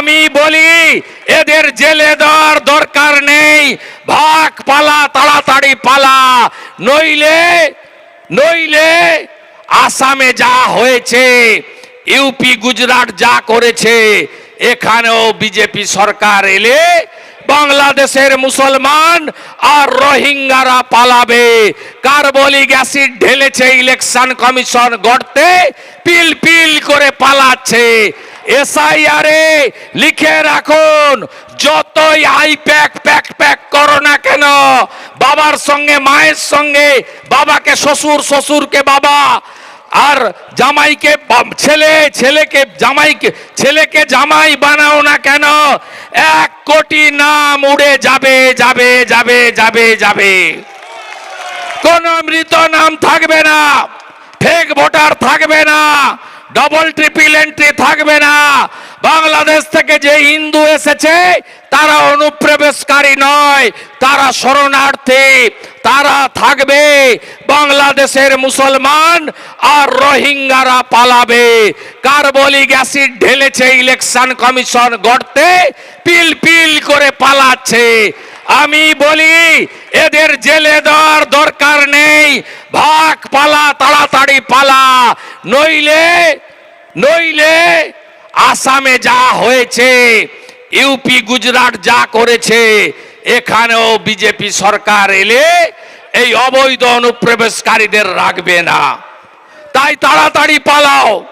আমি বলি, এদের জেলে দেওয়ার দরকার নেই। ভাগ পালা, তাড়াতাড়ি পালা। নইলে নইলে আসামে যা হয়েছে, ইউপি, গুজরাট যা করেছে, এখানেও বিজেপি সরকার এলে বাংলাদেশের মুসলমান আর রোহিঙ্গারা পালাবে। কার্বলিক অ্যাসিড ঢেলেছে ইলেকশন কমিশন গড়তে, পিল পিল করে পালাচ্ছে। এসআইআরে লিখে রাখুন, যতই আই প্যাক প্যাক প্যাক করো না কেন, বাবার সঙ্গে, মায়ের সঙ্গে, বাবাকে শ্বশুর, শ্বশুরকে বাবা, আর জামাইকে ছেলে, ছেলেকে জামাইকে, ছেলেকে জামাই বানাও না কেন, এক কোটি নাম উড়ে যাবে যাবে যাবে যাবে যাবে। কোন মৃত নাম থাকবে না ফেক ভোটার থাকবে না ডবল ট্রিপল এন্ট্রি থাকবে না। বাংলাদেশ থেকে যে হিন্দু এসেছে, তারা অনুপ্রবেশকারী নয়, তারা শরণার্থী, তারা থাকবে বাংলাদেশের মুসলমান আর রোহিঙ্গারা পালাবে। কার্বলিক অ্যাসিড ঢেলেছে ইলেকশন কমিশন গড়তে, পিল পিল করে পালাচ্ছে। আমি বলি, এদের জেলে দেওয়ার দরকার নেই। ভাগ পালা, তাড়াতাড়ি পালা। নইলে নইলে আসামে যা হয়েছে, ইউপি, গুজরাট যা করেছে, এখানেও বিজেপি সরকার এলে এই অবৈধ অনুপ্রবেশকারীদের রাখবে না। তাই তাড়াতাড়ি পালাও।